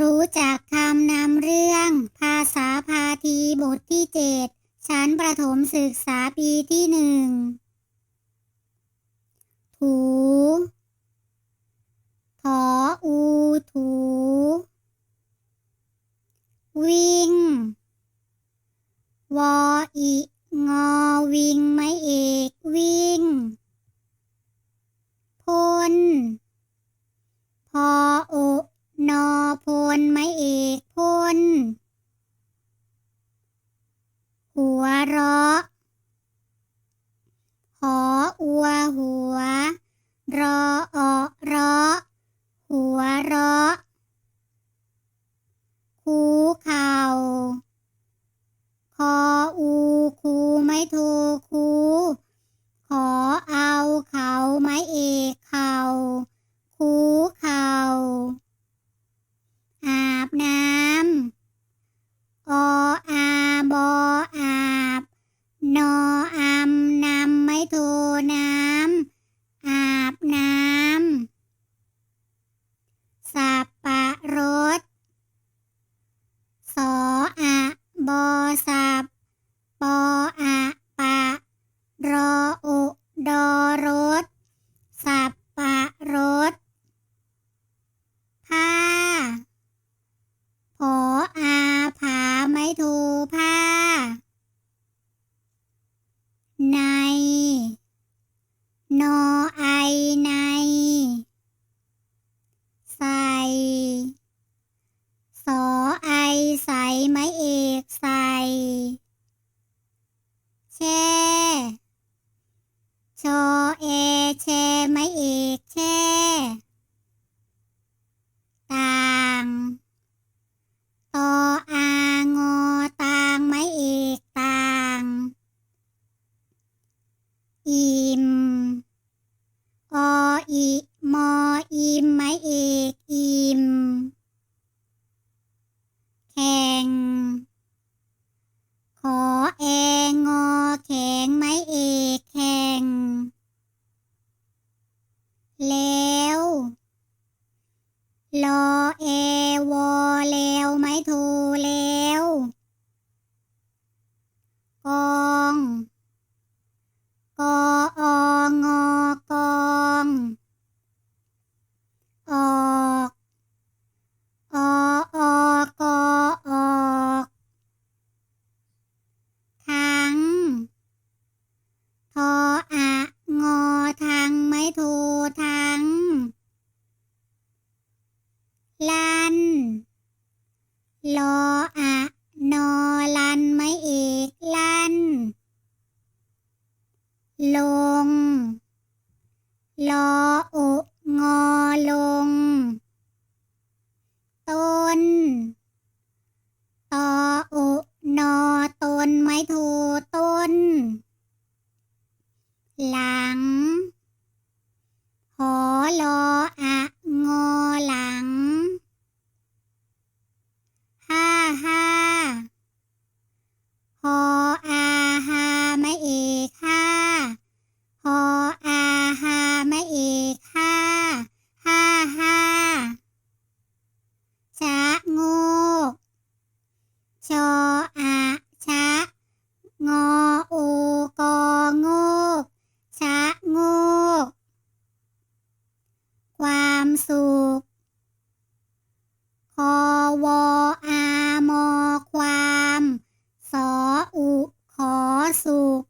รู้จักคำนำเรื่อง ภาษาพาทีบทที่เจ็ดชั้นประถมศึกษาปีที่หนึ่ง ถูถออูถู วิ่ง วออีงอวิ่งไม่เอกวิ่ง พล พอโอนอพลไม่เอกพล หัวเราะ หออัวหัว รอออรอ สับปออะปะรออุดอรูถ สับปะรถ ผ้า ผออาผาไม่ถูผ้า ใน นอไอใน ใส่ สอไอใส่ไม้เอกใส่ แช่ชเอแช่ไม้เอกแช่ต่างตออางอต่างไม้เอกต่างอี กองกอองอกองออกออกอออกทั้งทออะงอทั้งไม่ทรทั้งลันลอ ลง ลอโองอลง ต้น ตอโอนอต้นไม่ถู คอวออามอความ สออุขอสุข